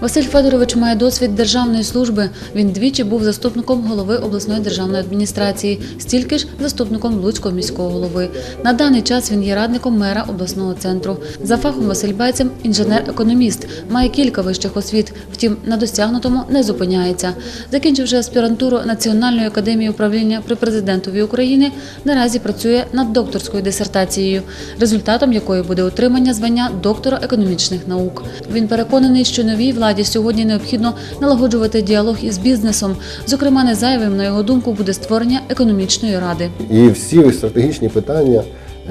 Василь Федорович має досвід державної служби. Він двічі був заступником голови обласної державної адміністрації, стільки ж заступником Луцького міського голови. На даний час він є радником мера обласного центру. За фахом Василь Байцем інженер-економіст, має кілька вищих освіт. Втім, на досягнутому не зупиняється. Закінчивши аспірантуру Національної академії управління при президентові України, наразі працює над докторською дисертацією, результатом якої буде отримання звання доктора економічних наук. Він переконаний, що новій владі сьогодні необхідно налагоджувати діалог із бізнесом. Зокрема, не зайвим, на його думку, буде створення економічної ради. І всі стратегічні питання,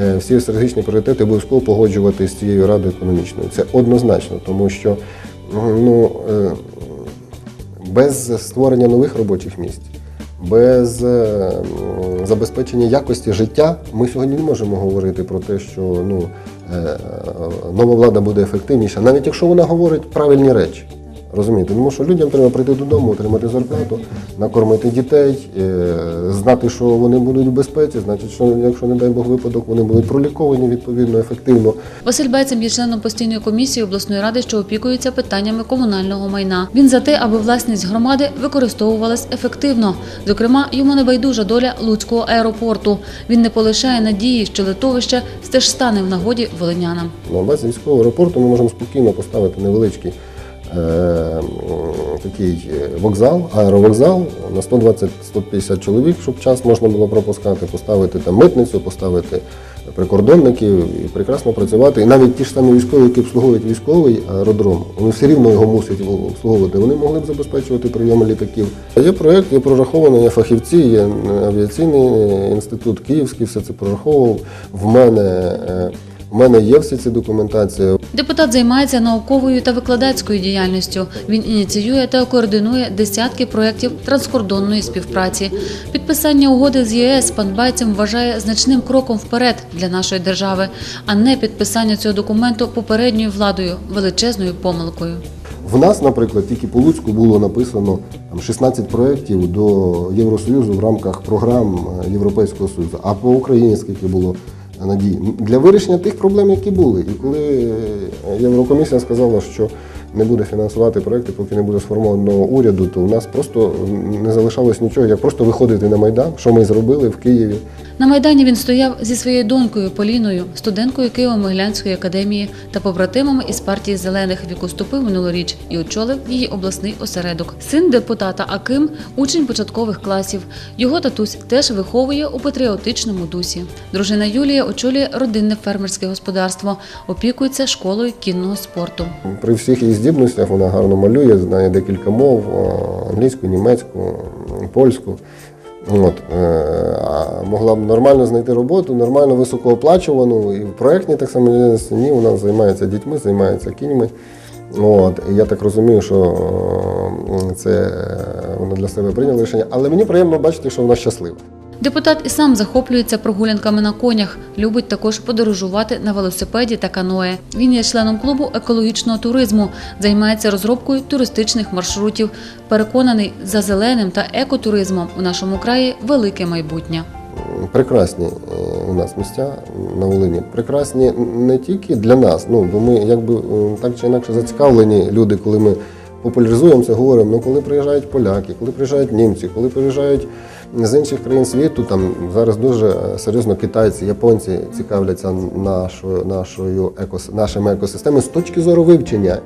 е, всі стратегічні пріоритети обов'язково погоджувати з цією радою економічною. Це однозначно, тому що ну, е, без створення нових робочих місць, без е, забезпечення якості життя ми сьогодні не можемо говорити про те, що ну, е, нова влада буде ефективніша, навіть якщо вона говорить правильні речі. Розумієте, тому що людям треба прийти додому, отримати зарплату, накормити дітей, е, знати, що вони будуть в безпеці, значить, що якщо не дай Бог випадок, вони будуть проліковані відповідно ефективно. Василь Байцем є членом постійної комісії обласної ради, що опікується питаннями комунального майна. Він за те, аби власність громади використовувалась ефективно. Зокрема, йому не байдужа доля Луцького аеропорту. Він не полишає надії, що литовище теж стане в нагоді волинянам. На базі військового аеропорту ми можемо спокійно поставити невеличкий такий е, вокзал, аеровокзал на 120-150 чоловік, щоб час можна було пропускати, поставити там митницю, поставити прикордонників і прекрасно працювати. І навіть ті ж самі військові, які обслуговують військовий аеродром, вони все рівно його мусять обслуговувати. Вони могли б забезпечувати прийоми літаків. Є проєкт, є прорахований, є фахівці, є авіаційний інститут Київський, все це прораховував. В мене, в мене є всі ці документації. Депутат займається науковою та викладацькою діяльністю. Він ініціює та координує десятки проєктів транскордонної співпраці. Підписання угоди з ЄС пан Байцем вважає значним кроком вперед для нашої держави, а не підписання цього документу попередньою владою величезною помилкою. В нас, наприклад, тільки по Луцьку було написано там, 16 проєктів до Євросоюзу в рамках програм е, Європейського Союзу. А по Україні скільки було надій для вирішення тих проблем, які були. І коли е, Єврокомісія сказала, що не буде фінансувати проекти, поки не буде сформовано уряду, то у нас просто не залишалось нічого, як просто виходити на майдан, що ми зробили в Києві. На майдані він стояв зі своєю донькою Поліною, студенткою Києво-Могилянської академії та побратимами із партії зелених, в яку вступив минулоріч і очолив її обласний осередок. Син депутата Аким, учень початкових класів. Його татусь теж виховує у патріотичному дусі. Дружина Юлія очолює родинне фермерське господарство, опікується школою кінного спорту. При всіх її здібностях вона гарно малює, знає декілька мов: англійську, німецьку, польську. От, е, а могла б нормально знайти роботу, нормально високооплачувану. І в проєктній так само ні, вона займається дітьми, займається кіньми. От, і я так розумію, що е, це е, вона для себе прийняла рішення. Але мені приємно бачити, що вона щаслива. Депутат і сам захоплюється прогулянками на конях. Любить також подорожувати на велосипеді та каное. Він є членом клубу екологічного туризму, займається розробкою туристичних маршрутів. Переконаний, за зеленим та екотуризмом у нашому краї велике майбутнє. прекрасні е, у нас місця на Волині. Прекрасні не тільки для нас, ну бо ми якби е, так чи інакше зацікавлені люди, коли ми популяризуємо це, говоримо. Ну коли приїжджають поляки, коли приїжджають німці, коли приїжджають з інших країн світу, там зараз дуже е, серйозно китайці, японці цікавляться нашою, нашою екос, нашими екосистемами з точки зору вивчення